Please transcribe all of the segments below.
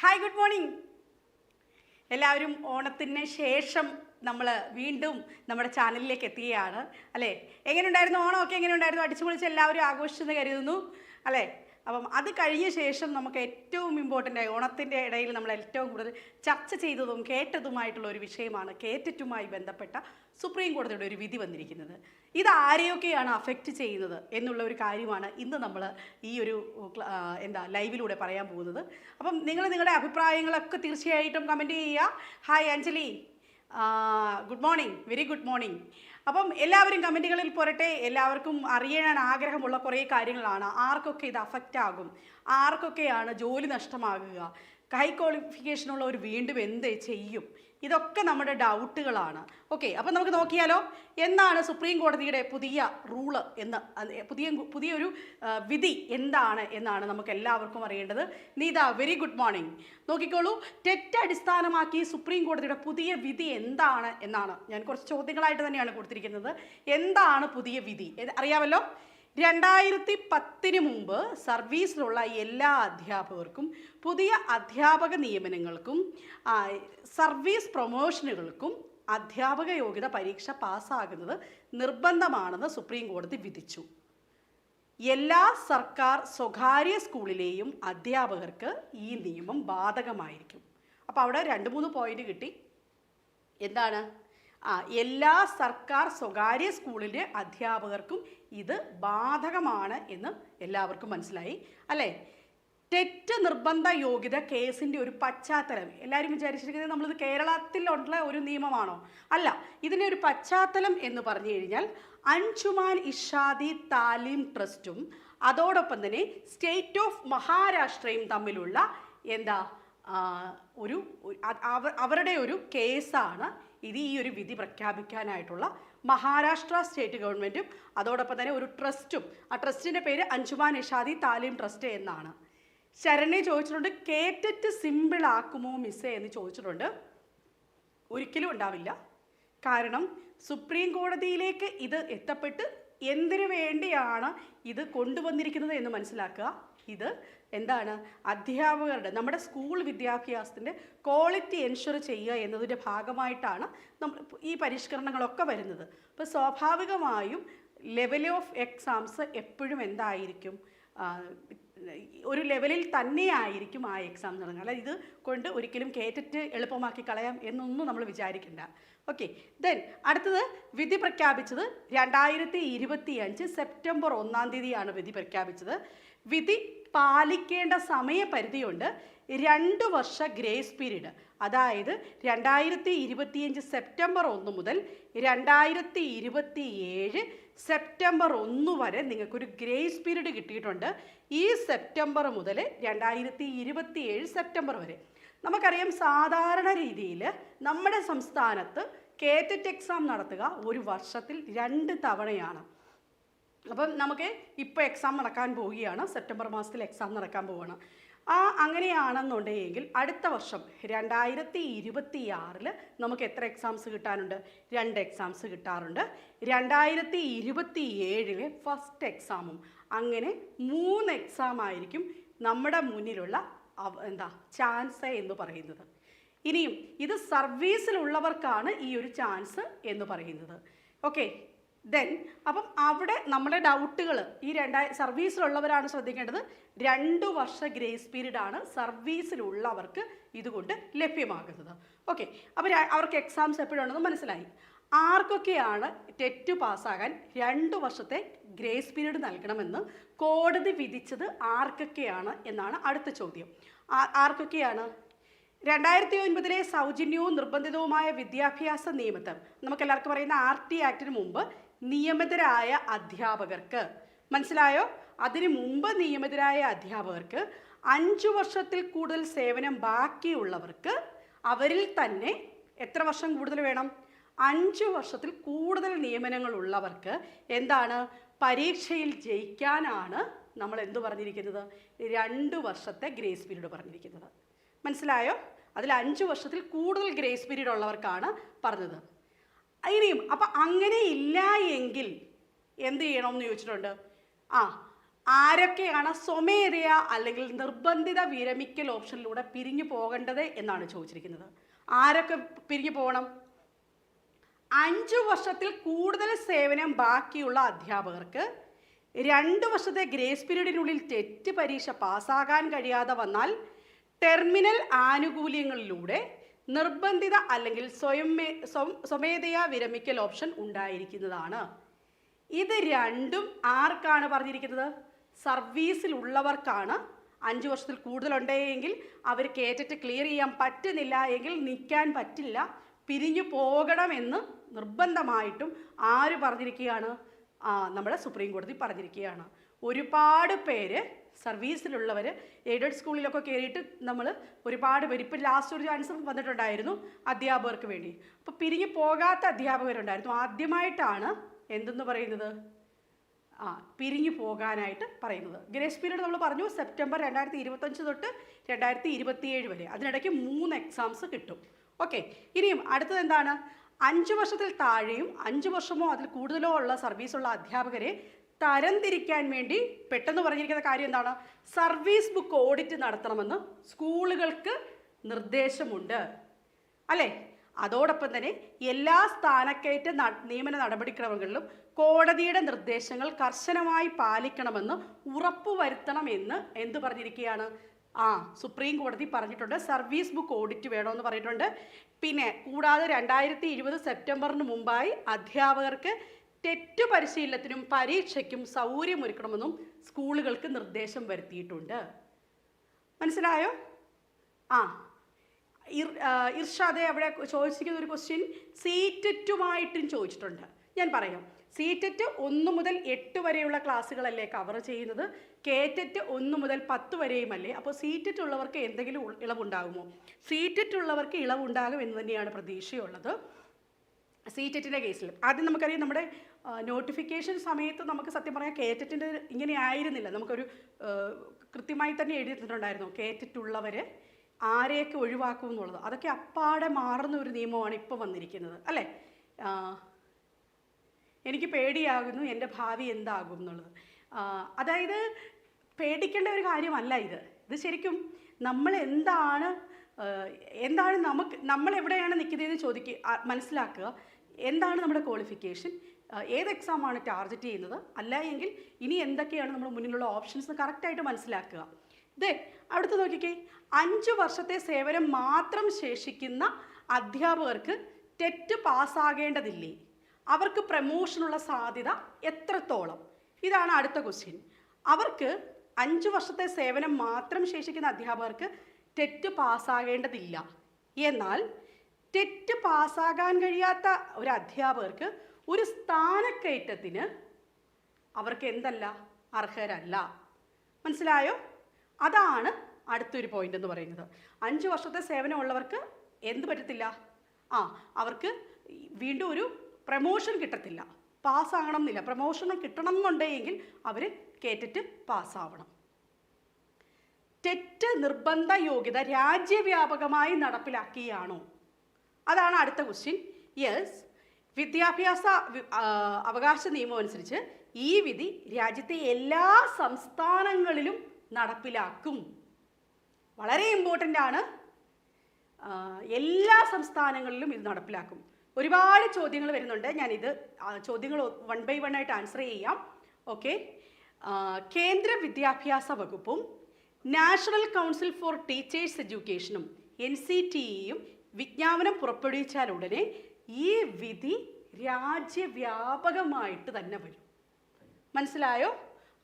Hi good morning എല്ലാവരും ഓണത്തിന് ശേഷം നമ്മൾ വീണ്ടും നമ്മുടെ ചാനലിലേക്ക് എത്തുകയാണ് അല്ലേ? എങ്ങനെയുണ്ടായിരുന്നു ഓണമൊക്കെ എങ്ങനെയുണ്ടായിരുന്നു? അടിച്ചു പൊളിച്ച് എല്ലാവരും ആഘോഷിച്ചെന്ന് കരുതുന്നു. അല്ലേ? അപ്പം അത് കഴിഞ്ഞ ശേഷം നമുക്ക് ഏറ്റവും ഇമ്പോർട്ടന്റ് ആയി ഓണത്തിന്റെ ഇടയിൽ നമ്മൾ ഏറ്റവും കൂടുതൽ ചർച്ച ചെയ്തതും കേട്ടതുമായിട്ടുള്ള ഒരു വിഷയമാണ് കേറ്ററ്റുമായി ബന്ധപ്പെട്ട സുപ്രീം കോടതിയുടെ ഒരു വിധി വന്നിരിക്കുന്നത്. ഇത് ആരെയൊക്കെയാണ് അഫക്റ്റ് ചെയ്യുന്നത് എന്നുള്ള ഒരു കാര്യമാണ് ഇന്ന് നമ്മൾ ഈ ഒരു എന്താ ലൈവിലൂടെ പറയാൻ പോകുന്നത്. അപ്പം നിങ്ങൾ നിങ്ങളുടെ അഭിപ്രായങ്ങളൊക്കെ തീർച്ചയായിട്ടും കമന്റ് ചെയ്യുക. Hi Anjali. Good morning very good morning അപ്പം എല്ലാവരും കമന്റുകളിൽ പോരട്ടെ. എല്ലാവർക്കും അറിയാൻ ആഗ്രഹമുള്ള കുറേ കാര്യങ്ങളാണ്. ആർക്കൊക്കെ ഇത് അഫക്റ്റ് ആകും? ആർക്കൊക്കെയാണ് ജോലി നഷ്ടമാകുക? ഹൈ ക്വാളിഫിക്കേഷനുള്ള ഒരു വീണ്ടും എന്ത് ചെയ്യും? ഇതൊക്കെ നമ്മുടെ ഡൗട്ടുകളാണ്. ഓക്കെ അപ്പം നമുക്ക് നോക്കിയാലോ? എന്താണ് സുപ്രീം കോടതിയുടെ പുതിയ റൂൾ എന്ന് പുതിയ പുതിയൊരു വിധി എന്താണ് എന്നാണ് നമുക്ക് എല്ലാവർക്കും അറിയേണ്ടത്. നീത വെരി ഗുഡ് മോർണിംഗ് നോക്കിക്കോളൂ. തെറ്റ് അടിസ്ഥാനമാക്കി സുപ്രീം കോടതിയുടെ പുതിയ വിധി എന്താണ് എന്നാണ്. ഞാൻ കുറച്ച് ചോദ്യങ്ങളായിട്ട് തന്നെയാണ് കൊടുത്തിരിക്കുന്നത്. എന്താണ് പുതിയ വിധി? അറിയാമല്ലോ? രണ്ടായിരത്തി പത്തിന് മുമ്പ് സർവീസിലുള്ള എല്ലാ അധ്യാപകർക്കും പുതിയ അധ്യാപക നിയമനങ്ങൾക്കും സർവീസ് പ്രൊമോഷനുകൾക്കും അധ്യാപക യോഗ്യത പരീക്ഷ പാസ്സാകുന്നത് നിർബന്ധമാണെന്ന് സുപ്രീം കോടതി വിധിച്ചു. എല്ലാ സർക്കാർ സ്വകാര്യ സ്കൂളിലെയും അധ്യാപകർക്ക് ഈ നിയമം ബാധകമായിരിക്കും. അപ്പോൾ അവിടെ രണ്ട് മൂന്ന് പോയിന്റ് കിട്ടി. എന്താണ്? ആ എല്ലാ സർക്കാർ സ്വകാര്യ സ്കൂളിലെ അധ്യാപകർക്കും ഇത് ബാധകമാണ് എന്ന് എല്ലാവർക്കും മനസ്സിലായി. അല്ലേ? തെറ്റ് നിർബന്ധ യോഗ്യത കേസിന്റെ ഒരു പശ്ചാത്തലം. എല്ലാവരും വിചാരിച്ചിരിക്കുന്നത് നമ്മളിത് കേരളത്തിലുള്ള ഒരു നിയമമാണോ? അല്ല ഇതിന്റെ ഒരു പശ്ചാത്തലം എന്ന് പറഞ്ഞു കഴിഞ്ഞാൽ അഞ്ചുമാൻ ഇഷാദി താലീം ട്രസ്റ്റും അതോടൊപ്പം തന്നെ സ്റ്റേറ്റ് ഓഫ് മഹാരാഷ്ട്രയും തമ്മിലുള്ള എന്താ ഒരു അവരുടെ ഒരു കേസാണ് ഇത് ഈ ഒരു വിധി പ്രഖ്യാപിക്കാനായിട്ടുള്ള മഹാരാഷ്ട്ര സ്റ്റേറ്റ് ഗവൺമെന്റും അതോടൊപ്പം തന്നെ ഒരു ട്രസ്റ്റും. ആ ട്രസ്റ്റിന്റെ പേര് അഞ്ജുമാൻ ഇഷാദി താലീം ട്രസ്റ്റ് എന്നാണ്. ശരണി ചോദിച്ചിട്ടുണ്ട് കേറ്ററ്റ് സിമ്പിൾ ആക്കുമോ മിസ്സേ എന്ന് ചോദിച്ചിട്ടുണ്ട്. ഒരിക്കലും ഉണ്ടാവില്ല. കാരണം സുപ്രീം കോടതിയിലേക്ക് ഇത് എത്തപ്പെട്ട് എന്തിനു വേണ്ടിയാണ് ഇത് കൊണ്ടുവന്നിരിക്കുന്നത് എന്ന് മനസ്സിലാക്കുക. ഇത് എന്താണ്? അധ്യാപകരുടെ നമ്മുടെ സ്കൂൾ വിദ്യാഭ്യാസത്തിന്റെ ക്വാളിറ്റി എൻഷുർ ചെയ്യുക എന്നതിന്റെ ഭാഗമായിട്ടാണ് നമ്മൾ ഈ പരിഷ്കരണങ്ങളൊക്കെ വരുന്നത്. അപ്പോൾ സ്വാഭാവികമായും ലെവൽ ഓഫ് എക്സാംസ് എപ്പോഴും എന്തായിരിക്കും? ഒരു ലെവലിൽ തന്നെയായിരിക്കും ആ എക്സാം നടക്കുക അല്ല ഇത് കൊണ്ട് ഒരിക്കലും കേറ്റിട്ട് എളുപ്പമാക്കി കളയാം എന്നൊന്നും നമ്മൾ വിചാരിക്കണ്ട. ഓക്കെ ദെൻ അടുത്തത് വിധി പ്രഖ്യാപിച്ചത് രണ്ടായിരത്തി ഇരുപത്തി അഞ്ച് സെപ്റ്റംബർ ഒന്നാം തീയതിയാണ് വിധി പ്രഖ്യാപിച്ചത്. വിധി പാലിക്കേണ്ട സമയപരിധിയുണ്ട്. രണ്ട് വർഷ ഗ്രേസ് പീരീഡ്. അതായത് രണ്ടായിരത്തി ഇരുപത്തിയഞ്ച് സെപ്റ്റംബർ ഒന്ന് മുതൽ രണ്ടായിരത്തി ഇരുപത്തി ഏഴ് സെപ്റ്റംബർ ഒന്ന് വരെ നിങ്ങൾക്കൊരു ഗ്രേസ് പീരീഡ് കിട്ടിയിട്ടുണ്ട്. ഈ സെപ്റ്റംബർ മുതൽ രണ്ടായിരത്തി ഇരുപത്തി ഏഴ് സെപ്റ്റംബർ വരെ. നമുക്കറിയാം സാധാരണ രീതിയിൽ നമ്മുടെ സംസ്ഥാനത്ത് കേറ്ററ്റ് എക്സാം നടത്തുക ഒരു വർഷത്തിൽ രണ്ട് തവണയാണ്. അപ്പം നമുക്ക് ഇപ്പോൾ എക്സാം നടക്കാൻ പോവുകയാണ്. സെപ്റ്റംബർ മാസത്തിൽ എക്സാം നടക്കാൻ പോവുകയാണ്. ആ അങ്ങനെയാണെന്നുണ്ടെങ്കിൽ അടുത്ത വർഷം രണ്ടായിരത്തി ഇരുപത്തി ആറിൽ നമുക്ക് എത്ര എക്സാംസ് കിട്ടാനുണ്ട്? രണ്ട് എക്സാംസ് കിട്ടാറുണ്ട്. രണ്ടായിരത്തി ഇരുപത്തി ഏഴിലെ ഫസ്റ്റ് എക്സാമും അങ്ങനെ മൂന്ന് എക്സാം ആയിരിക്കും നമ്മുടെ മുന്നിലുള്ള എന്താ ചാൻസ് എന്ന് പറയുന്നത്. ഇനിയും ഇത് സർവീസിലുള്ളവർക്കാണ് ഈ ഒരു ചാൻസ് എന്ന് പറയുന്നത്. ഓക്കെ ദെൻ അപ്പം അവിടെ നമ്മുടെ ഡൗട്ടുകൾ ഈ രണ്ടായി സർവീസിലുള്ളവരാണ് ശ്രദ്ധിക്കേണ്ടത്. രണ്ട് വർഷ ഗ്രേസ് പീരീഡ് ആണ് സർവീസിലുള്ളവർക്ക് ഇതുകൊണ്ട് ലഭ്യമാകുന്നത്. ഓക്കെ അപ്പോൾ അവർക്ക് എക്സാംസ് എപ്പോഴാണെന്ന് മനസ്സിലായി. ആർക്കൊക്കെയാണ് ടെറ്റ് പാസ്സാകാൻ രണ്ട് വർഷത്തെ ഗ്രേസ് പീരീഡ് നൽകണമെന്ന് കോടതി വിധിച്ചത് ആർക്കൊക്കെയാണ് എന്നാണ് അടുത്ത ചോദ്യം. ആർക്കൊക്കെയാണ്? രണ്ടായിരത്തി ഒൻപതിലെ സൗജന്യവും നിർബന്ധിതവുമായ വിദ്യാഭ്യാസ നിയമത്തിൽ നമുക്കെല്ലാവർക്കും പറയുന്ന ആർ ടി ആക്ടിന് മുമ്പ് നിയമിതരായ അധ്യാപകർക്ക്. മനസ്സിലായോ? അതിനു മുമ്പ് നിയമിതരായ അധ്യാപകർക്ക് അഞ്ചു വർഷത്തിൽ കൂടുതൽ സേവനം ബാക്കിയുള്ളവർക്ക് അവരിൽ തന്നെ എത്ര വർഷം കൂടുതൽ വേണം? അഞ്ച് വർഷത്തിൽ കൂടുതൽ നിയമനങ്ങൾ ഉള്ളവർക്ക് എന്താണ്? പരീക്ഷയിൽ ജയിക്കാനാണ് നമ്മൾ എന്ത് പറഞ്ഞിരിക്കുന്നത്? രണ്ട് വർഷത്തെ ഗ്രേസ് പീരീഡ് പറഞ്ഞിരിക്കുന്നത്. മനസ്സിലായോ? അതിൽ അഞ്ച് വർഷത്തിൽ കൂടുതൽ ഗ്രേസ് പീരീഡ് ഉള്ളവർക്കാണ് പറഞ്ഞത്. ഇനിയും അപ്പം അങ്ങനെ ഇല്ല എങ്കിൽ എന്ത് ചെയ്യണം എന്ന് ചോദിച്ചിട്ടുണ്ട്? ആ ആരൊക്കെയാണ് സ്വമേധയ അല്ലെങ്കിൽ നിർബന്ധിത വിരമിക്കൽ ഓപ്ഷനിലൂടെ പിരിഞ്ഞു പോകേണ്ടത് എന്നാണ് ചോദിച്ചിരിക്കുന്നത്. ആരൊക്കെ പിരിഞ്ഞു പോകണം? അഞ്ചു വർഷത്തിൽ കൂടുതൽ സേവനം ബാക്കിയുള്ള അധ്യാപകർക്ക് രണ്ട് വർഷത്തെ ഗ്രേസ് പീരീഡിനുള്ളിൽ ടെറ്റ് പരീക്ഷ പാസ്സാകാൻ കഴിയാതെ വന്നാൽ ടെർമിനൽ ആനുകൂല്യങ്ങളിലൂടെ നിർബന്ധിത അല്ലെങ്കിൽ സ്വയം സ്വമേധയാ വിരമിക്കൽ ഓപ്ഷൻ ഉണ്ടായിരിക്കുന്നതാണ്. ഇത് രണ്ടും ആർക്കാണ് പറഞ്ഞിരിക്കുന്നത്? സർവീസിലുള്ളവർക്കാണ്. അഞ്ച് വർഷത്തിൽ കൂടുതലുണ്ടെങ്കിൽ അവർ കേറ്റിട്ട് ക്ലിയർ ചെയ്യാൻ പറ്റുന്നില്ല എങ്കിൽ നിൽക്കാൻ പറ്റില്ല. പിരിഞ്ഞു പോകണമെന്ന് നിർബന്ധമായിട്ടും ആര് പറഞ്ഞിരിക്കുകയാണ്? നമ്മുടെ സുപ്രീം കോടതി പറഞ്ഞിരിക്കുകയാണ്. ഒരുപാട് പേര് സർവീസിലുള്ളവർ എയ്ഡഡ് സ്കൂളിലൊക്കെ കയറിയിട്ട് നമ്മൾ ഒരുപാട് പേര്. ഇപ്പം ലാസ്റ്റ് ഒരു ചാൻസ് വന്നിട്ടുണ്ടായിരുന്നു അധ്യാപകർക്ക് വേണ്ടി. അപ്പോൾ പിരിഞ്ഞു പോകാത്ത അധ്യാപകരുണ്ടായിരുന്നു. ആദ്യമായിട്ടാണ് എന്തെന്ന് പറയുന്നത്? ആ പിരിഞ്ഞു പോകാനായിട്ട് പറയുന്നത്. ഗ്രേസ് പീരീഡ് നമ്മൾ പറഞ്ഞു സെപ്റ്റംബർ രണ്ടായിരത്തി ഇരുപത്തഞ്ച് തൊട്ട് രണ്ടായിരത്തി ഇരുപത്തിയേഴ് വരെ. അതിനിടയ്ക്ക് മൂന്ന് എക്സാംസ് കിട്ടും. ഓക്കെ ഇനിയും അടുത്തത് എന്താണ്? അഞ്ച് വർഷത്തിൽ താഴെയും അഞ്ച് വർഷമോ അതിൽ കൂടുതലോ ഉള്ള സർവീസുള്ള അധ്യാപകരെ തരംതിരിക്കാൻ വേണ്ടി പെട്ടെന്ന് പറഞ്ഞിരിക്കുന്ന കാര്യം എന്താണ്? സർവീസ് ബുക്ക് ഓഡിറ്റ് നടത്തണമെന്ന് സ്കൂളുകൾക്ക് നിർദ്ദേശമുണ്ട്. അല്ലേ? അതോടൊപ്പം തന്നെ എല്ലാ സ്ഥാനക്കയറ്റ നിയമന നടപടിക്രമങ്ങളിലും കോടതിയുടെ നിർദ്ദേശങ്ങൾ കർശനമായി പാലിക്കണമെന്ന് ഉറപ്പുവരുത്തണമെന്ന് എന്ത് പറഞ്ഞിരിക്കുകയാണ്? ആ സുപ്രീം കോടതി പറഞ്ഞിട്ടുണ്ട് സർവീസ് ബുക്ക് ഓഡിറ്റ് വേണമെന്ന് പറഞ്ഞിട്ടുണ്ട്. പിന്നെ കൂടാതെ രണ്ടായിരത്തി ഇരുപത് സെപ്റ്റംബറിന് മുമ്പായി അധ്യാപകർക്ക് തെറ്റു പരിശീലനത്തിനും പരീക്ഷയ്ക്കും സൗകര്യമൊരുക്കണമെന്നും സ്കൂളുകൾക്ക് നിർദ്ദേശം വരുത്തിയിട്ടുണ്ട്. മനസ്സിലായോ? ആ ഇർ ഇർഷാദെ അവിടെ ചോദിച്ചിരിക്കുന്ന ഒരു ക്വസ്റ്റ്യൻ സീറ്ററ്റുമായിട്ടും ചോദിച്ചിട്ടുണ്ട്. ഞാൻ പറയാം. സീറ്ററ്റ് ഒന്ന് മുതൽ എട്ട് വരെയുള്ള ക്ലാസ്സുകളല്ലേ കവർ ചെയ്യുന്നത്? കേറ്ററ്റ് ഒന്ന് മുതൽ പത്ത് വരെയുമല്ലേ? അപ്പോൾ സീറ്ററ്റ് ഉള്ളവർക്ക് എന്തെങ്കിലും ഇളവുണ്ടാകുമോ? സീറ്ററ്റ് ഉള്ളവർക്ക് ഇളവുണ്ടാകും എന്ന് തന്നെയാണ് പ്രതീക്ഷയുള്ളത്. സീറ്ററ്റിന്റെ കേസിൽ ആദ്യം നമുക്കറിയാം നമ്മുടെ നോട്ടിഫിക്കേഷൻ സമയത്ത് നമുക്ക് സത്യം പറഞ്ഞാൽ കേറ്ററ്റിന്റെ ഇങ്ങനെ ആയിരുന്നില്ല. നമുക്കൊരു കൃത്യമായി തന്നെ എഴുതിയിട്ടുണ്ടായിരുന്നു കേറ്റിട്ടുള്ളവർ ആരെയൊക്കെ ഒഴിവാക്കും എന്നുള്ളത്. അതൊക്കെ അപ്പാടെ മാറുന്ന ഒരു നിയമമാണ് ഇപ്പോൾ വന്നിരിക്കുന്നത്. അല്ലേ? എനിക്ക് പേടിയാകുന്നു എന്റെ ഭാവി എന്താകും എന്നുള്ളത്. അതായത് പേടിക്കേണ്ട ഒരു കാര്യമല്ല ഇത്. ഇത് ശരിക്കും നമ്മൾ എന്താണ് എന്താണ് നമുക്ക് നമ്മൾ എവിടെയാണ് നിൽക്കുന്നതെന്ന് ചോദിക്കുക മനസ്സിലാക്കുക. എന്താണ് നമ്മുടെ ക്വാളിഫിക്കേഷൻ ഏത് എക്സാമാണ് ടാർഗറ്റ് ചെയ്യുന്നത്? അല്ല എങ്കിൽ ഇനി എന്തൊക്കെയാണ് നമ്മുടെ മുന്നിലുള്ള ഓപ്ഷൻസ് കറക്റ്റായിട്ട് മനസ്സിലാക്കുക. ഇതേ അടുത്ത് നോക്കിക്കേ. അഞ്ച് വർഷത്തെ സേവനം മാത്രം ശേഷിക്കുന്ന അധ്യാപകർക്ക് ടെറ്റ് പാസ്സാകേണ്ടതില്ലേ? അവർക്ക് പ്രമോഷനുള്ള സാധ്യത എത്രത്തോളം? ഇതാണ് അടുത്ത ക്വസ്റ്റ്യൻ അവർക്ക് അഞ്ച് വർഷത്തെ സേവനം മാത്രം ശേഷിക്കുന്ന അധ്യാപകർക്ക് ടെറ്റ് പാസ്സാകേണ്ടതില്ല. എന്നാൽ ടെറ്റ് പാസ്സാകാൻ കഴിയാത്ത ഒരു അധ്യാപകർക്ക് ഒരു സ്ഥാനക്കയറ്റത്തിന് അവർക്ക് എന്തല്ല? അർഹരല്ല. മനസ്സിലായോ? അതാണ് അടുത്തൊരു പോയിന്റ് എന്ന് പറയുന്നത്. അഞ്ച് വർഷത്തെ സേവനമുള്ളവർക്ക് എന്ത് പറ്റത്തില്ല? ആ അവർക്ക് വീണ്ടും ഒരു പ്രമോഷൻ കിട്ടത്തില്ല. പാസ്സാകണം എന്നില്ല. പ്രമോഷൻ കിട്ടണം എന്നുണ്ടെങ്കിൽ അവർ കേറ്റിട്ട് പാസ്സാവണം തെറ്റ് നിർബന്ധ യോഗ്യത രാജ്യവ്യാപകമായി നടപ്പിലാക്കിയാണോ? അതാണ് അടുത്ത ക്വസ്റ്റ്യൻ യെസ് വിദ്യാഭ്യാസ അവകാശ നിയമം അനുസരിച്ച് ഈ വിധി രാജ്യത്തെ എല്ലാ സംസ്ഥാനങ്ങളിലും നടപ്പിലാക്കും. വളരെ ഇമ്പോർട്ടന്റ് ആണ്. എല്ലാ സംസ്ഥാനങ്ങളിലും ഇത് നടപ്പിലാക്കും. ഒരുപാട് ചോദ്യങ്ങൾ വരുന്നുണ്ട്. ഞാനിത് ചോദ്യങ്ങൾ വൺ ബൈ വൺ ആയിട്ട് ആൻസർ ചെയ്യാം. ഓക്കെ കേന്ദ്ര വിദ്യാഭ്യാസ വകുപ്പും നാഷണൽ കൗൺസിൽ ഫോർ ടീച്ചേഴ്സ് എഡ്യൂക്കേഷനും എൻ സി ടി ഇയും വിജ്ഞാപനം പുറപ്പെടുവിച്ചാൽ ഉടനെ ഈ വിധി രാജ്യവ്യാപകമായിട്ട് തന്നെ വരും. മനസ്സിലായോ?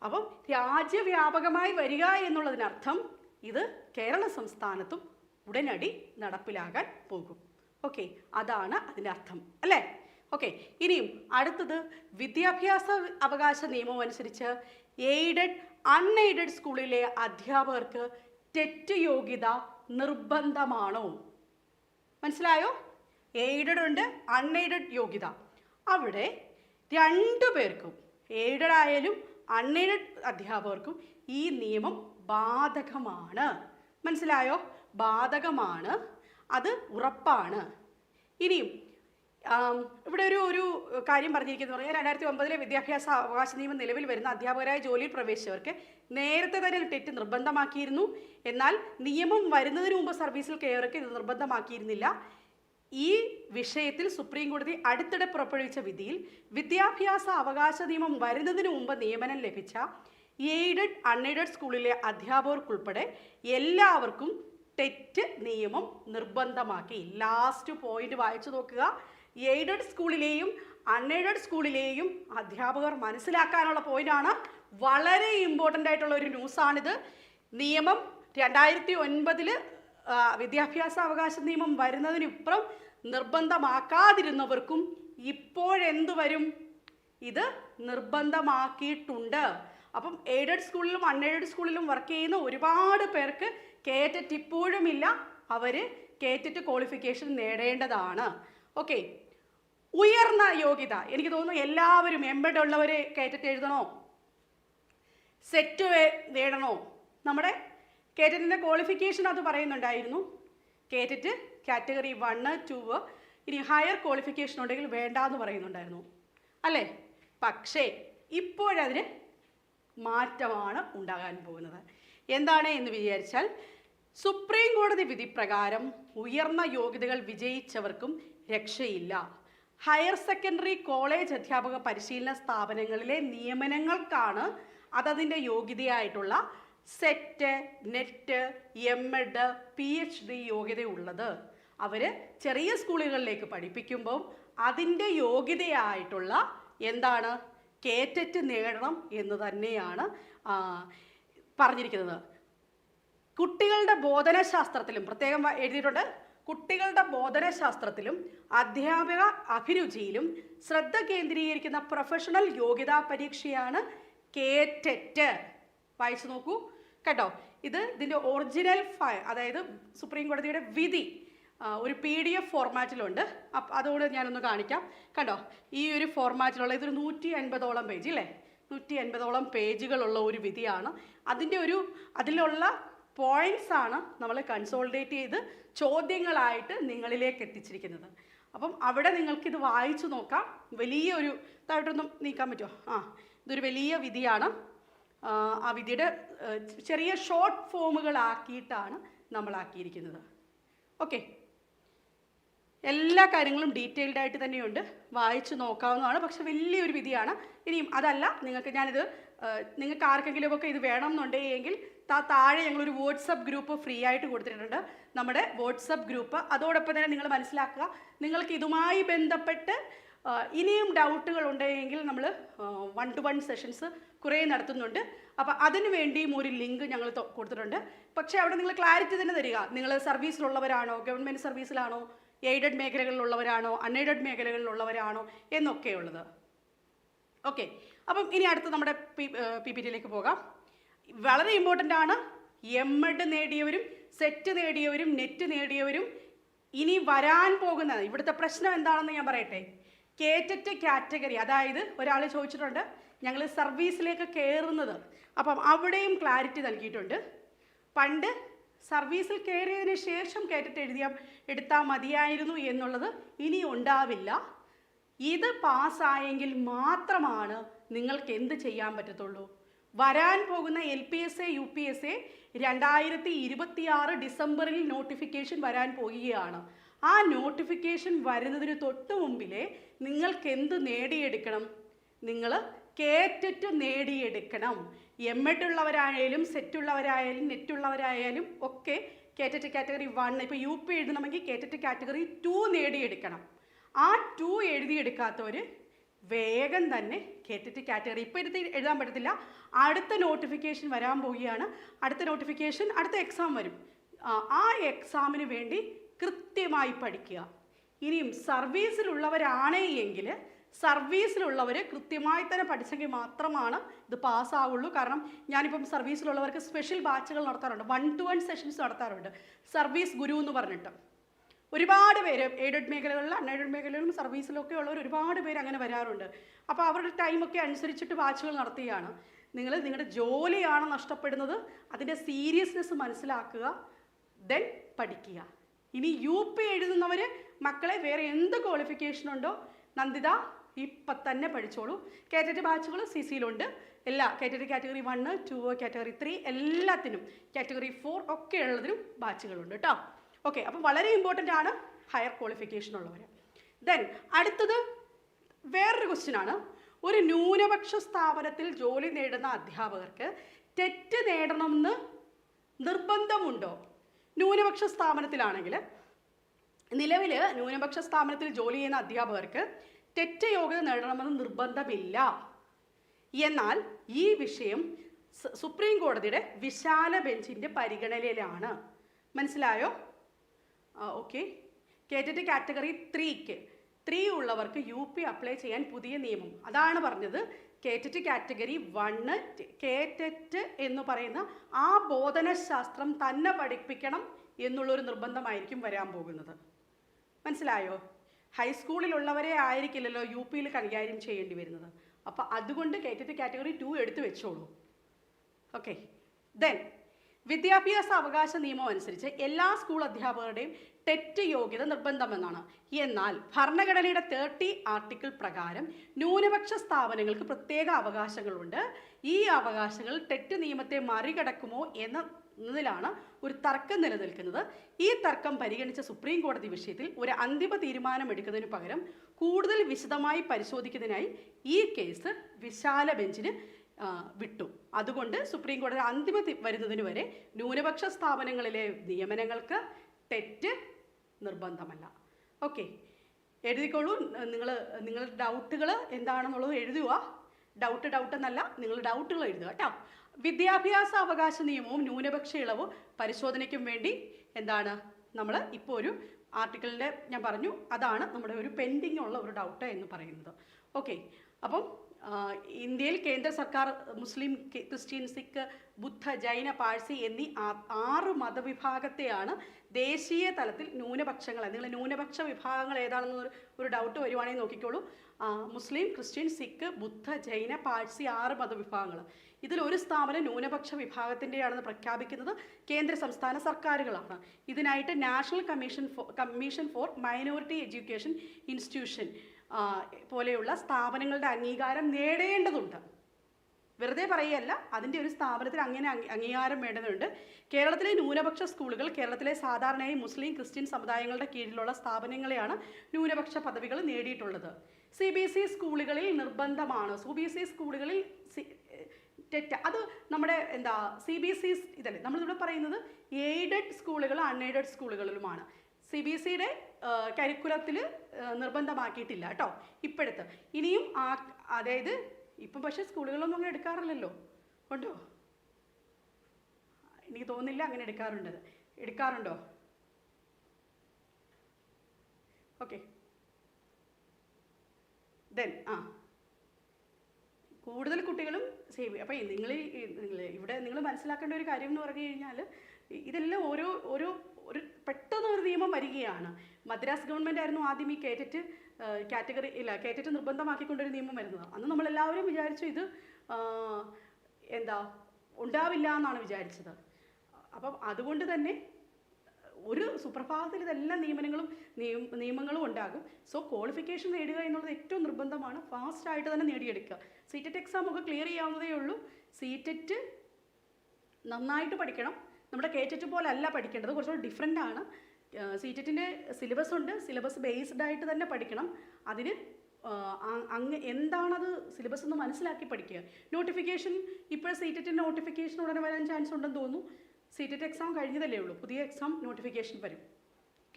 അപ്പം രാജ്യവ്യാപകമായി വരിക എന്നുള്ളതിനർത്ഥം ഇത് കേരള സംസ്ഥാനത്തും ഉടനടി നടപ്പിലാകാൻ പോകും. ഓക്കെ അതാണ് അതിന്റെ അർത്ഥം അല്ലേ? ഓക്കെ ഇനിയും അടുത്തത് വിദ്യാഭ്യാസ അവകാശ നിയമം അനുസരിച്ച് എയ്ഡഡ് അൺഎയ്ഡഡ് സ്കൂളിലെ അധ്യാപകർക്ക് ടെറ്റ് യോഗ്യത നിർബന്ധമാണോ? മനസ്സിലായോ? എയ്ഡഡ് ഉണ്ട് അൺഎയ്ഡഡ് യോഗ്യത. അവിടെ രണ്ടു പേർക്കും എയ്ഡഡ് ആയാലും അൺഎയ്ഡഡ് അധ്യാപകർക്കും ഈ നിയമം ബാധകമാണ്. മനസ്സിലായോ? ബാധകമാണ് അത് ഉറപ്പാണ്. ഇനിയും ഇവിടെ ഒരു ഒരു കാര്യം പറഞ്ഞിരിക്കുന്നത് പറഞ്ഞാൽ രണ്ടായിരത്തി ഒമ്പതിലെ വിദ്യാഭ്യാസ അവകാശ നിയമം നിലവിൽ വരുന്ന അധ്യാപകരായ ജോലിയിൽ പ്രവേശിച്ചവർക്ക് നേരത്തെ തന്നെ ടെറ്റ് നിർബന്ധമാക്കിയിരുന്നു. എന്നാൽ നിയമം വരുന്നതിന് മുമ്പ് സർവീസിൽ കയറൊക്കെ ഇത് നിർബന്ധമാക്കിയിരുന്നില്ല. ഈ വിഷയത്തിൽ സുപ്രീം കോടതി അടുത്തിടെ പുറപ്പെടുവിച്ച വിധിയിൽ വിദ്യാഭ്യാസ അവകാശ നിയമം വരുന്നതിന് മുമ്പ് നിയമനം ലഭിച്ച എയ്ഡഡ് അൺഎയ്ഡഡ് സ്കൂളിലെ അധ്യാപകർക്കുൾപ്പെടെ എല്ലാവർക്കും ടെറ്റ് നിയമം നിർബന്ധമാക്കി. ലാസ്റ്റ് പോയിന്റ് വായിച്ചു നോക്കുക. എയ്ഡഡ് സ്കൂളിലെയും അൺഎയ്ഡഡ് സ്കൂളിലെയും അധ്യാപകർ മനസ്സിലാക്കാനുള്ള പോയിന്റാണ് വളരെ ഇമ്പോർട്ടന്റ് ആയിട്ടുള്ള ഒരു ന്യൂസാണിത് നിയമം രണ്ടായിരത്തി ഒൻപതിൽ വിദ്യാഭ്യാസ അവകാശ നിയമം വരുന്നതിനിപ്പുറം നിർബന്ധമാക്കാതിരുന്നവർക്കും ഇപ്പോഴെന്ത് വരും? ഇത് നിർബന്ധമാക്കിയിട്ടുണ്ട്. അപ്പം എയ്ഡഡ് സ്കൂളിലും അൺഎയ്ഡഡ് സ്കൂളിലും വർക്ക് ചെയ്യുന്ന ഒരുപാട് പേർക്ക് കേറ്ററ്റ് ഇപ്പോഴും ഇല്ല അവർ കേറ്ററ്റ് ക്വാളിഫിക്കേഷൻ നേടേണ്ടതാണ്. ഓക്കെ. ഉയർന്ന യോഗ്യത. എനിക്ക് തോന്നുന്നു എല്ലാവരും എംബഡ് ഉള്ളവരെ കേറ്ററ്റ് എഴുതണോ? സെറ്റ് നേടണോ? നമ്മുടെ കേറ്ററ്റിന്റെ ക്വാളിഫിക്കേഷൻ അത് പറയുന്നുണ്ടായിരുന്നു. കേറ്ററ്റ് കാറ്റഗറി വണ്ണ് ടു ഇനി ഹയർ ക്വാളിഫിക്കേഷൻ ഉണ്ടെങ്കിൽ വേണ്ട എന്ന് പറയുന്നുണ്ടായിരുന്നു. അല്ലേ? പക്ഷേ ഇപ്പോഴതിന് മാറ്റമാണ് ഉണ്ടാകാൻ പോകുന്നത്. എന്താണ് എന്ന് വിചാരിച്ചാൽ സുപ്രീം കോടതി വിധി പ്രകാരം ഉയർന്ന യോഗ്യതകൾ വിജയിച്ചവർക്കും രക്ഷയില്ല. ഹയർ സെക്കൻഡറി കോളേജ് അധ്യാപക പരിശീലന സ്ഥാപനങ്ങളിലെ നിയമനങ്ങൾക്കാണ് അതതിന്റെ യോഗ്യതയായിട്ടുള്ള SET NET M Ed P H D യോഗ്യതയുള്ളത്. അവർ ചെറിയ സ്കൂളുകളിലേക്ക് പഠിപ്പിക്കുമ്പോൾ അതിന്റെ യോഗ്യതയായിട്ടുള്ള എന്താണ്? കേറ്ററ്റ് നേടണം എന്ന് തന്നെയാണ് പറഞ്ഞിരിക്കുന്നത്. കുട്ടികളുടെ ബോധനശാസ്ത്രത്തിലും പ്രത്യേകം എഴുതിയിട്ടുണ്ട്. കുട്ടികളുടെ ബോധനശാസ്ത്രത്തിലും അധ്യാപക അഭിരുചിയിലും ശ്രദ്ധ കേന്ദ്രീകരിക്കുന്ന പ്രൊഫഷണൽ യോഗ്യതാ പരീക്ഷയാണ് കേറ്ററ്റ്. വായിച്ചു നോക്കൂ. കേട്ടോ? ഇത് ഇതിന്റെ ഒറിജിനൽ ഫയൽ അതായത് സുപ്രീം കോടതിയുടെ വിധി ഒരു പി ഡി എഫ് ഫോർമാറ്റിലുണ്ട് അപ്പം അതുകൂടെ ഞാനൊന്ന് കാണിക്കാം. കണ്ടോ? ഈ ഒരു ഫോർമാറ്റിലുള്ള ഇതൊരു നൂറ്റി അൻപതോളം പേജ് ഇല്ലേ? നൂറ്റി അൻപതോളം പേജുകളുള്ള ഒരു വിധിയാണ്. അതിന്റെ ഒരു അതിലുള്ള പോയിന്റ്സ് ആണ് നമ്മൾ കൺസോൾഡേറ്റ് ചെയ്ത് ചോദ്യങ്ങളായിട്ട് നിങ്ങളിലേക്ക് എത്തിച്ചിരിക്കുന്നത്. അപ്പം അവിടെ നിങ്ങൾക്കിത് വായിച്ചു നോക്കാം. വലിയൊരു ഇതായിട്ടൊന്നും നീക്കാൻ പറ്റുമോ? ആ ഇതൊരു വലിയ വിധിയാണ്. ആ, വിധിയുടെ ചെറിയ ഷോർട്ട് ഫോമുകളാക്കിയിട്ടാണ് നമ്മളാക്കിയിരിക്കുന്നത്. ഓക്കെ എല്ലാ കാര്യങ്ങളും ഡീറ്റെയിൽഡ് ആയിട്ട് തന്നെയുണ്ട്. വായിച്ചു നോക്കാവുന്നതാണ്. പക്ഷെ വലിയൊരു വിധിയാണ്. ഇനിയും അതല്ല നിങ്ങൾക്ക് ഞാനിത് നിങ്ങൾക്ക് ആർക്കെങ്കിലുമൊക്കെ ഇത് വേണം എന്നുണ്ടെങ്കിൽ താ താഴെ ഞങ്ങളൊരു വാട്സപ്പ് ഗ്രൂപ്പ് ഫ്രീ ആയിട്ട് കൊടുത്തിട്ടുണ്ട്. നമ്മുടെ വാട്സപ്പ് ഗ്രൂപ്പ് അതോടൊപ്പം തന്നെ നിങ്ങൾ മനസ്സിലാക്കുക നിങ്ങൾക്ക് ഇതുമായി ബന്ധപ്പെട്ട് ഇനിയും ഡൗട്ടുകൾ ഉണ്ടെങ്കിൽ നമ്മൾ വൺ ടു വൺ സെഷൻസ് കുറേ നടത്തുന്നുണ്ട്. അപ്പോൾ അതിനു വേണ്ടിയും ഒരു ലിങ്ക് ഞങ്ങൾ കൊടുത്തിട്ടുണ്ട്. പക്ഷേ അവിടെ നിങ്ങൾ ക്ലാരിറ്റി തന്നെ തരിക. നിങ്ങൾ സർവീസിലുള്ളവരാണോ ഗവൺമെന്റ് സർവീസിലാണോ എയ്ഡഡ് മേഖലകളിലുള്ളവരാണോ അൺഎയ്ഡഡ് മേഖലകളിലുള്ളവരാണോ എന്നൊക്കെയുള്ളത്. ഓക്കെ അപ്പം ഇനി അടുത്ത് നമ്മുടെ പി പി ടിയിലേക്ക് പോകാം. വളരെ ഇമ്പോർട്ടന്റ് ആണ്. എം എഡ് നേടിയവരും സെറ്റ് നേടിയവരും നെറ്റ് നേടിയവരും ഇനി വരാൻ പോകുന്ന ഇവിടുത്തെ പ്രശ്നം എന്താണെന്ന് ഞാൻ പറയട്ടെ. KTET category. അതായത് ഒരാൾ ചോദിച്ചിട്ടുണ്ട് ഞങ്ങൾ സർവീസിലേക്ക് കയറുന്നത് അപ്പം അവിടെയും ക്ലാരിറ്റി നൽകിയിട്ടുണ്ട്. പണ്ട് സർവീസിൽ കയറിയതിന് ശേഷം കേറ്റിട്ട് എഴുതിയാൽ എടുത്താൽ മതിയായിരുന്നു എന്നുള്ളത് ഇനി ഉണ്ടാവില്ല. ഇത് പാസ്സായെങ്കിൽ മാത്രമാണ് നിങ്ങൾക്ക് എന്ത് ചെയ്യാൻ പറ്റത്തുള്ളൂ. വരാൻ പോകുന്ന L P S A U P S A രണ്ടായിരത്തി ഇരുപത്തിയാറ് ഡിസംബറിൽ നോട്ടിഫിക്കേഷൻ വരാൻ പോകുകയാണ്. ആ നോട്ടിഫിക്കേഷൻ വരുന്നതിന് തൊട്ട് മുമ്പിലെ നിങ്ങൾക്ക് എന്ത് നേടിയെടുക്കണം? നിങ്ങൾ കേറ്ററ്റ് നേടിയെടുക്കണം. എം എഡ് ഉള്ളവരായാലും സെറ്റ് ഉള്ളവരായാലും നെറ്റ് ഉള്ളവരായാലും ഒക്കെ കേറ്ററ്റ് കാറ്റഗറി വൺ ഇപ്പോൾ യു പി എഴുതണമെങ്കിൽ കേറ്ററ്റ് കാറ്റഗറി ടു നേടിയെടുക്കണം. ആ ടു എഴുതിയെടുക്കാത്തവർ വേഗം തന്നെ കേട്ടിട്ട് കാറ്റഗറി ഇപ്പോൾ എടുത്ത് എഴുതാൻ പറ്റത്തില്ല. അടുത്ത നോട്ടിഫിക്കേഷൻ വരാൻ പോവുകയാണ്. അടുത്ത നോട്ടിഫിക്കേഷൻ അടുത്ത എക്സാം വരും. ആ എക്സാമിന് വേണ്ടി കൃത്യമായി പഠിക്കുക. ഇനിയും സർവീസിലുള്ളവരാണ് എങ്കിൽ സർവീസിലുള്ളവർ കൃത്യമായി തന്നെ പഠിച്ചെങ്കിൽ മാത്രമാണ് ഇത് പാസ്സാവുള്ളൂ. കാരണം ഞാനിപ്പം സർവീസിലുള്ളവർക്ക് സ്പെഷ്യൽ ബാച്ചുകൾ നടത്താറുണ്ട്. വൺ ടു വൺ സെഷൻസ് നടത്താറുണ്ട്. സർവീസ് ഗുരു എന്ന് പറഞ്ഞിട്ട്. ഒരുപാട് പേര് എയ്ഡഡ് മേഖലകളിൽ അൺഎയ്ഡഡ് മേഖലകളിലും സർവീസിലൊക്കെ ഉള്ളവർ ഒരുപാട് പേര് അങ്ങനെ വരാറുണ്ട്. അപ്പോൾ അവരുടെ ടൈമൊക്കെ അനുസരിച്ചിട്ട് ബാച്ചുകൾ നടത്തുകയാണ് നിങ്ങൾ നിങ്ങളുടെ ജോലിയാണ് നഷ്ടപ്പെടുന്നത്. അതിന്റെ സീരിയസ്നെസ് മനസ്സിലാക്കുക. ദെൻ പഠിക്കുക. ഇനി യു പി എഴുതുന്നവർ മക്കളെ വേറെ എന്ത് ക്വാളിഫിക്കേഷൻ ഉണ്ടോ നന്ദിത ഇപ്പം തന്നെ പഠിച്ചോളൂ. കാറ്റഗറി ബാച്ചുകൾ സി സിയിലുണ്ട് എല്ലാ category category one two category three എല്ലാത്തിനും കാറ്റഗറി ഫോർ ഒക്കെ ഉള്ളതിനും ബാച്ചുകളുണ്ട് കേട്ടോ ഓക്കെ അപ്പം വളരെ ഇമ്പോർട്ടന്റ് ആണ് ഹയർ ക്വാളിഫിക്കേഷൻ ഉള്ളവർ ദെൻ അടുത്തത് വേറൊരു ക്വസ്റ്റ്യൻ ആണ്. ഒരു ന്യൂനപക്ഷ സ്ഥാപനത്തിൽ ജോലി നേടുന്ന അധ്യാപകർക്ക് തെറ്റ് നേടണമെന്ന് നിർബന്ധമുണ്ടോ? ന്യൂനപക്ഷ സ്ഥാപനത്തിലാണെങ്കിൽ നിലവിൽ ന്യൂനപക്ഷ സ്ഥാപനത്തിൽ ജോലി ചെയ്യുന്ന അധ്യാപകർക്ക് തെറ്റ് യോഗ്യത നേടണമെന്ന് നിർബന്ധമില്ല. എന്നാൽ ഈ വിഷയം സുപ്രീം കോടതിയുടെ വിശാല ബെഞ്ചിന്റെ പരിഗണനയിലാണ്. മനസ്സിലായോ? ഓക്കെ. കേറ്ററ്റ് കാറ്റഗറി ത്രീക്ക്. ത്രീ ഉള്ളവർക്ക് യു പി അപ്ലൈ ചെയ്യാൻ പുതിയ നിയമം. അതാണ് പറഞ്ഞത്. കേറ്ററ്റ് കാറ്റഗറി വണ്ണ് കേറ്ററ്റ് എന്ന് പറയുന്ന ആ ബോധനശാസ്ത്രം തന്നെ പഠിപ്പിക്കണം എന്നുള്ളൊരു നിർബന്ധമായിരിക്കും വരാൻ പോകുന്നത്. മനസ്സിലായോ? ഹൈസ്കൂളിലുള്ളവരെ ആയിരിക്കില്ലല്ലോ യു പിയിൽ കൈകാര്യം ചെയ്യേണ്ടി വരുന്നത്. അപ്പോൾ അതുകൊണ്ട് കേറ്ററ്റ് കാറ്റഗറി ടു എടുത്തു വെച്ചോളൂ. ഓക്കെ ദെൻ വിദ്യാഭ്യാസ അവകാശ നിയമം അനുസരിച്ച് എല്ലാ സ്കൂൾ അധ്യാപകരുടെയും തെറ്റ് യോഗ്യത നിർബന്ധമെന്നാണ്. എന്നാൽ ഭരണഘടനയുടെ തേർട്ടി ആർട്ടിക്കിൾ പ്രകാരം ന്യൂനപക്ഷ സ്ഥാപനങ്ങൾക്ക് പ്രത്യേക അവകാശങ്ങളുണ്ട്. ഈ അവകാശങ്ങൾ തെറ്റ് നിയമത്തെ മറികടക്കുമോ എന്നതിലാണ് ഒരു തർക്കം നിലനിൽക്കുന്നത്. ഈ തർക്കം പരിഗണിച്ച സുപ്രീം കോടതി വിഷയത്തിൽ ഒരു അന്തിമ തീരുമാനം എടുക്കുന്നതിന് പകരം കൂടുതൽ വിശദമായി പരിശോധിക്കുന്നതിനായി ഈ കേസ് വിശാല ബെഞ്ചിന് വിട്ടു. അതുകൊണ്ട് സുപ്രീം കോടതി അന്തിമ വരുന്നതിന് വരെ ന്യൂനപക്ഷ സ്ഥാപനങ്ങളിലെ നിയമനങ്ങൾക്ക് തെറ്റ് നിർബന്ധമല്ല. ഓക്കെ. എഴുതിക്കോളൂ. നിങ്ങൾ നിങ്ങളുടെ ഡൗട്ടുകൾ എന്താണെന്നുള്ളത് എഴുതുക. ഡൗട്ട് ഡൗട്ട് എന്നല്ല. നിങ്ങൾ ഡൗട്ടുകൾ എഴുതുക കേട്ടോ. വിദ്യാഭ്യാസ അവകാശ നിയമവും ന്യൂനപക്ഷ ഇളവും പരിശോധനയ്ക്കും വേണ്ടി എന്താണ് നമ്മൾ ഇപ്പോൾ ഒരു ആർട്ടിക്കിളിന്റെ ഞാൻ പറഞ്ഞു അതാണ് നമ്മുടെ ഒരു പെൻഡിങ് ഉള്ള ഒരു ഡൗട്ട് എന്ന് പറയുന്നത്. ഓക്കെ അപ്പം ഇന്ത്യയിൽ കേന്ദ്ര സർക്കാർ മുസ്ലിം ക്രിസ്ത്യൻ സിഖ് ബുദ്ധ ജൈന പാഴ്സി എന്നീ ആറ് മതവിഭാഗത്തെയാണ് ദേശീയ തലത്തിൽ ന്യൂനപക്ഷങ്ങൾ നിങ്ങൾ ന്യൂനപക്ഷ വിഭാഗങ്ങൾ ഏതാണെന്ന് ഒരു- ഡൗട്ട് വരുവാണെങ്കിൽ നോക്കിക്കോളൂ. മുസ്ലിം ക്രിസ്ത്യൻ സിഖ് ബുദ്ധ ജൈന പാഴ്സി ആറ് മതവിഭാഗങ്ങൾ ഇതിൽ ഒരു സ്ഥാപനം ന്യൂനപക്ഷ വിഭാഗത്തിന്റെയാണെന്ന് പ്രഖ്യാപിക്കുന്നത് കേന്ദ്ര സംസ്ഥാന സർക്കാരുകളാണ്. ഇതിനായിട്ട് national commission commission for minority education institution പോലെയുള്ള സ്ഥാപനങ്ങളുടെ അംഗീകാരം നേടേണ്ടതുണ്ട്. വെറുതെ പറയുകയല്ല അതിന്റെ ഒരു സ്ഥാപനത്തിന് അങ്ങനെ അംഗീകാരം വേണ്ടതുണ്ട്. കേരളത്തിലെ ന്യൂനപക്ഷ സ്കൂളുകൾ കേരളത്തിലെ സാധാരണയായി മുസ്ലിം ക്രിസ്ത്യൻ സമുദായങ്ങളുടെ കീഴിലുള്ള സ്ഥാപനങ്ങളെയാണ് ന്യൂനപക്ഷ പദവികൾ നേടിയിട്ടുള്ളത്. സി ബി എസ് ഇ സ്കൂളുകളിൽ നിർബന്ധമാണ്. സി ബി എസ് ഇ സ്കൂളുകളിൽ സി- അത് നമ്മുടെ എന്താ സി ബി എസ് ഇ ഇതല്ലേ. നമ്മളിവിടെ പറയുന്നത് എയ്ഡഡ് സ്കൂളുകൾ അൺഎയ്ഡഡ് സ്കൂളുകളിലുമാണ്. സി ബി എസ് സിയുടെ കരിക്കുലത്തിൽ നിർബന്ധമാക്കിയിട്ടില്ല കേട്ടോ. ഇപ്പോഴത്തെ. ഇനിയും ആ അതായത് ഇപ്പം പക്ഷേ സ്കൂളുകളൊന്നും അങ്ങനെ എടുക്കാറില്ലല്ലോ. ഉണ്ടോ? എനിക്ക് തോന്നുന്നില്ല അങ്ങനെ എടുക്കാറുണ്ട്. എടുക്കാറുണ്ടോ? ഓക്കെ. ദെൻ ആ. കൂടുതൽ കുട്ടികളും സേവ് അപ്പം നിങ്ങൾ നിങ്ങൾ ഇവിടെ നിങ്ങൾ മനസ്സിലാക്കേണ്ട ഒരു കാര്യം എന്ന് പറഞ്ഞു കഴിഞ്ഞാൽ ഇതെല്ലാം ഓരോ ഓരോ ഒരു പെട്ടെന്ന് ഒരു നിയമം വരികയാണ്. മദ്രാസ് ഗവൺമെന്റ് ആയിരുന്നു ആദ്യം ഈ കേറ്ററ്റ് കാറ്റഗറി ഇല്ല കേറ്ററ്റ് നിർബന്ധമാക്കിക്കൊണ്ടൊരു നിയമം വരുന്നത്. അന്ന് നമ്മളെല്ലാവരും വിചാരിച്ചു ഇത് എന്താ ഉണ്ടാവില്ല എന്നാണ് വിചാരിച്ചത്. അപ്പം അതുകൊണ്ട് തന്നെ ഒരു സുപ്രഭാതത്തിൽ ഇതെല്ലാം നിയമനങ്ങളും നിയം- നിയമങ്ങളും ഉണ്ടാകും. സോ ക്വാളിഫിക്കേഷൻ നേടുക എന്നുള്ളത് ഏറ്റവും നിർബന്ധമാണ്. ഫാസ്റ്റായിട്ട് തന്നെ നേടിയെടുക്കുക. സീറ്ററ്റ് എക്സാം ഒക്കെ ക്ലിയർ ചെയ്യാവുന്നതേ ഉള്ളൂ. സീറ്ററ്റ് നന്നായിട്ട് പഠിക്കണം. നമ്മുടെ കേറ്ററ്റ് പോലെ അല്ല പഠിക്കേണ്ടത് കുറച്ചുകൂടി ഡിഫറെന്റ് ആണ്. സീറ്ററ്റിന്റെ സിലബസ് ഉണ്ട്. സിലബസ് ബേസ്ഡ് ആയിട്ട് തന്നെ പഠിക്കണം. അതിന് അങ്ങ് എന്താണത് സിലബസ് ഒന്ന് മനസ്സിലാക്കി പഠിക്കുക. നോട്ടിഫിക്കേഷൻ ഇപ്പോൾ സീറ്ററ്റിന്റെ നോട്ടിഫിക്കേഷൻ ഉടനെ വരാൻ ചാൻസ് ഉണ്ടെന്ന് തോന്നുന്നു. സീറ്ററ്റ് എക്സാം കഴിഞ്ഞതല്ലേ ഉള്ളൂ. പുതിയ എക്സാം നോട്ടിഫിക്കേഷൻ വരും.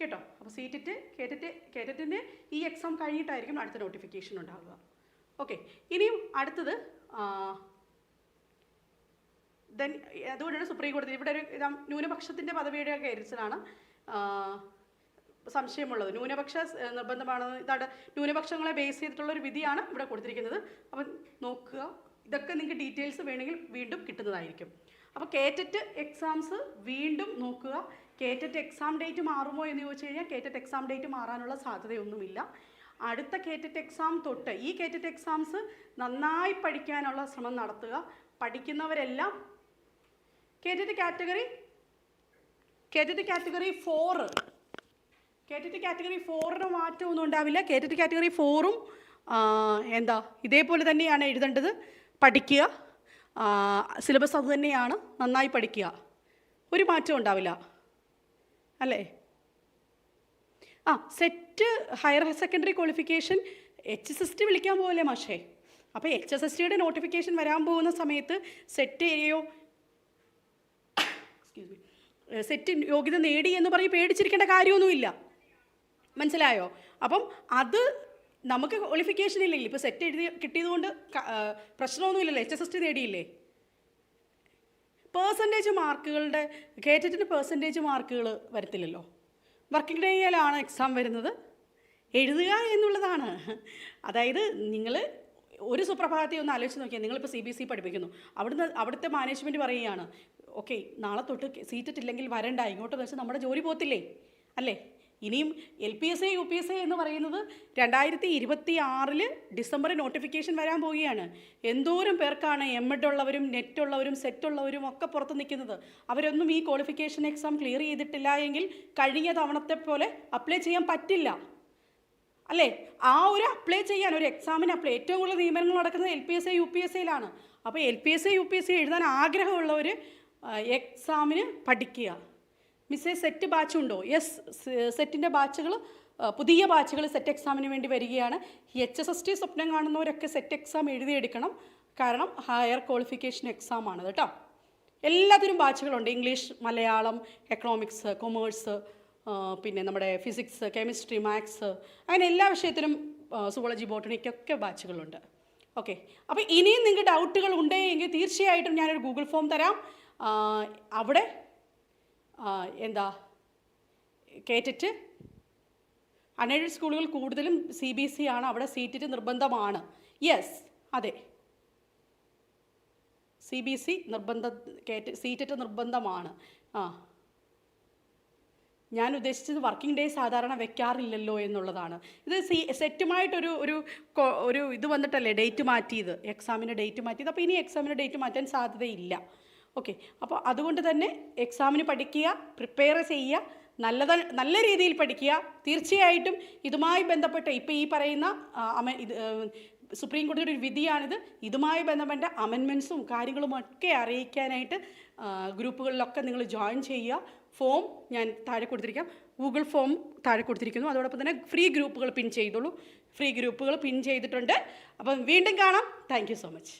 കേട്ടോ? അപ്പോൾ സീറ്ററ്റ് കേറ്ററ്റ് കേറ്ററ്റിന്റെ ഈ എക്സാം കഴിഞ്ഞിട്ടായിരിക്കും അടുത്ത നോട്ടിഫിക്കേഷൻ ഉണ്ടാവുക. ഓക്കെ ഇനിയും അടുത്തത് ദെൻ അതുകൊണ്ടാണ് സുപ്രീം കോടതി ഇവിടെ ഒരു ന്യൂനപക്ഷത്തിന്റെ പദവിയുടെ കേസിലാണ് സംശയമുള്ളത്. ന്യൂനപക്ഷ നിർബന്ധമാണ് ഇതാണ് ന്യൂനപക്ഷങ്ങളെ ബേസ് ചെയ്തിട്ടുള്ള ഒരു വിധിയാണ് ഇവിടെ കൊടുത്തിരിക്കുന്നത്. അപ്പം നോക്കുക ഇതൊക്കെ നിങ്ങൾക്ക് ഡീറ്റെയിൽസ് വേണമെങ്കിൽ വീണ്ടും കിട്ടുന്നതായിരിക്കും. അപ്പോൾ കേറ്ററ്റ് എക്സാംസ് വീണ്ടും നോക്കുക. കേറ്ററ്റ് എക്സാം ഡേറ്റ് മാറുമോ എന്ന് ചോദിച്ചു കഴിഞ്ഞാൽ കേറ്ററ്റ് എക്സാം ഡേറ്റ് മാറാനുള്ള സാധ്യതയൊന്നുമില്ല. അടുത്ത കേറ്ററ്റ് എക്സാം തൊട്ട് ഈ കേറ്ററ്റ് എക്സാംസ് നന്നായി പഠിക്കാനുള്ള ശ്രമം നടത്തുക. പഠിക്കുന്നവരെല്ലാം KTET category KTET category four KTET category ഫോറിന് മാറ്റമൊന്നും ഉണ്ടാവില്ല. കേറ്ററ്റ് കാറ്റഗറി ഫോറും എന്താ ഇതേപോലെ തന്നെയാണ് എഴുതേണ്ടത്. പഠിക്കുക. സിലബസ് അതുതന്നെയാണ് നന്നായി പഠിക്കുക. ഒരു മാറ്റവും ഉണ്ടാവില്ല. അല്ലേ? ആ SET higher secondary qualification H S S T വിളിക്കാൻ പോകല്ലേ മാഷേ? അപ്പോൾ എച്ച് എസ് എസ് ടിയുടെ നോട്ടിഫിക്കേഷൻ വരാൻ പോകുന്ന സമയത്ത് സെറ്റ് ഏരിയോ എക്സ്ക്യൂസ് മീ സെറ്റ് യോഗ്യത നേടി എന്ന് പറഞ്ഞ് പേടിച്ചിരിക്കേണ്ട കാര്യമൊന്നുമില്ല. മനസ്സിലായോ? അപ്പം അത് നമുക്ക് ക്വാളിഫിക്കേഷൻ ഇല്ലെങ്കിൽ ഇപ്പോൾ സെറ്റ് എഴുതി കിട്ടിയതുകൊണ്ട് പ്രശ്നമൊന്നുമില്ലല്ലോ. എച്ച് എസ് എസ് ടി നേടിയില്ലേ? പേഴ്സന്റേജ് മാർക്കുകളുടെ കേറ്ററ്റിന് പേഴ്സന്റേജ് മാർക്കുകൾ വരത്തില്ലല്ലോ. വർക്കിംഗ് ഡേയിലാണ് എക്സാം വരുന്നത്. എഴുതുക എന്നുള്ളതാണ്. അതായത് നിങ്ങൾ ഒരു സുപ്രഭാതത്തെ ഒന്ന് ആലോചിച്ച് നോക്കിയാൽ നിങ്ങളിപ്പോൾ സി ബി എസ് ഇ പഠിപ്പിക്കുന്നു. അവിടുന്ന് അവിടുത്തെ മാനേജ്മെന്റ് പറയുകയാണ് ഓക്കെ നാളെ തൊട്ട് സീറ്റ് ഇല്ലെങ്കിൽ വരണ്ട ഇങ്ങോട്ട് വെച്ച് നമ്മുടെ ജോലി പോത്തില്ലേ അല്ലേ? ഇനിയും L P S A U P S A എന്ന് പറയുന്നത് രണ്ടായിരത്തി ഇരുപത്തി ആറിൽ ഡിസംബർ നോട്ടിഫിക്കേഷൻ വരാൻ പോവുകയാണ്. എന്തോരം പേർക്കാണ് എം എഡ് ഉള്ളവരും നെറ്റ് ഉള്ളവരും സെറ്റ് ഉള്ളവരും ഒക്കെ പുറത്ത് നിൽക്കുന്നത്. അവരൊന്നും ഈ ക്വാളിഫിക്കേഷൻ എക്സാം ക്ലിയർ ചെയ്തിട്ടില്ല എങ്കിൽ കഴിഞ്ഞ തവണത്തെ പോലെ അപ്ലൈ ചെയ്യാൻ പറ്റില്ല. അല്ലേ? ആ ഒരു അപ്ലൈ ചെയ്യാൻ ഒരു എക്സാമിന് അപ്ലൈ ഏറ്റവും കൂടുതൽ നിയമനങ്ങൾ നടക്കുന്നത് L P S A U P S സിയിലാണ്. അപ്പോൾ L P S A U P S C എഴുതാൻ ആഗ്രഹമുള്ളവർ എക്സാമിന് പഠിക്കുക. മിസ്സേ സെറ്റ് ബാച്ച് ഉണ്ടോ? യെസ് സെറ്റിന്റെ ബാച്ചുകൾ പുതിയ ബാച്ചുകൾ സെറ്റ് എക്സാമിന് വേണ്ടി വരികയാണ്. എച്ച് എസ് എസ് ടി സ്വപ്നം കാണുന്നവരൊക്കെ സെറ്റ് എക്സാം എഴുതിയെടുക്കണം. കാരണം ഹയർ ക്വാളിഫിക്കേഷൻ എക്സാമാണ് കേട്ടോ. എല്ലാത്തിനും ബാച്ചുകളുണ്ട് ഇംഗ്ലീഷ് മലയാളം എക്കണോമിക്സ് കൊമേഴ്സ് പിന്നെ നമ്മുടെ ഫിസിക്സ് കെമിസ്ട്രി മാത്സ് അങ്ങനെ എല്ലാ വിഷയത്തിനും സുവോളജി ബോട്ടണിക്കൊക്കെ ബാച്ചുകളുണ്ട് ഓക്കെ അപ്പോൾ ഇനിയും നിങ്ങൾക്ക് ഡൗട്ടുകൾ ഉണ്ടെങ്കിൽ തീർച്ചയായിട്ടും ഞാനൊരു ഗൂഗിൾ ഫോം തരാം. അവിടെ എന്താ കേട്ടിട്ട്? അൺഎയ്ഡഡ് സ്കൂളുകൾ കൂടുതലും സി ബി എസ് സി ആണ് അവിടെ സീറ്റിട്ട് നിർബന്ധമാണ്. യെസ് അതെ. സി ബി എസ് സി നിർബന്ധ കേറ്റ് സീറ്റിട്ട് നിർബന്ധമാണ്. ആ. ഞാൻ ഉദ്ദേശിച്ചത് വർക്കിംഗ് ഡേ സാധാരണ വെക്കാറില്ലല്ലോ എന്നുള്ളതാണ്. ഇത് സി സെറ്റുമായിട്ടൊരു ഒരു ഒരു ഇത് വന്നിട്ടല്ലേ ഡേറ്റ് മാറ്റിയത് എക്സാമിന് ഡേറ്റ് മാറ്റിയത്. അപ്പോൾ ഇനി എക്സാമിന് ഡേറ്റ് മാറ്റാൻ സാധ്യതയില്ല. ഓക്കെ അപ്പോൾ അതുകൊണ്ട് തന്നെ എക്സാമിന് പഠിക്കുക പ്രിപ്പയർ ചെയ്യുക നല്ലത നല്ല രീതിയിൽ പഠിക്കുക. തീർച്ചയായിട്ടും ഇതുമായി ബന്ധപ്പെട്ട് ഇപ്പോൾ ഈ പറയുന്ന അമ ഇത് സുപ്രീം കോടതിയുടെ ഒരു വിധിയാണിത്. ഇതുമായി ബന്ധപ്പെട്ട അമെൻമെൻസും കാര്യങ്ങളും ഒക്കെ അറിയിക്കാനായിട്ട് ഗ്രൂപ്പുകളിലൊക്കെ നിങ്ങൾ ജോയിൻ ചെയ്യുക. ഫോം ഞാൻ താഴെ കൊടുത്തിരിക്കാം. ഗൂഗിൾ ഫോം താഴെ കൊടുത്തിരിക്കുന്നു. അതോടൊപ്പം തന്നെ ഫ്രീ ഗ്രൂപ്പുകൾ പിൻ ചെയ്തോളൂ. ഫ്രീ ഗ്രൂപ്പുകൾ പിൻ ചെയ്തിട്ടുണ്ട്. അപ്പം വീണ്ടും കാണാം. Thank so much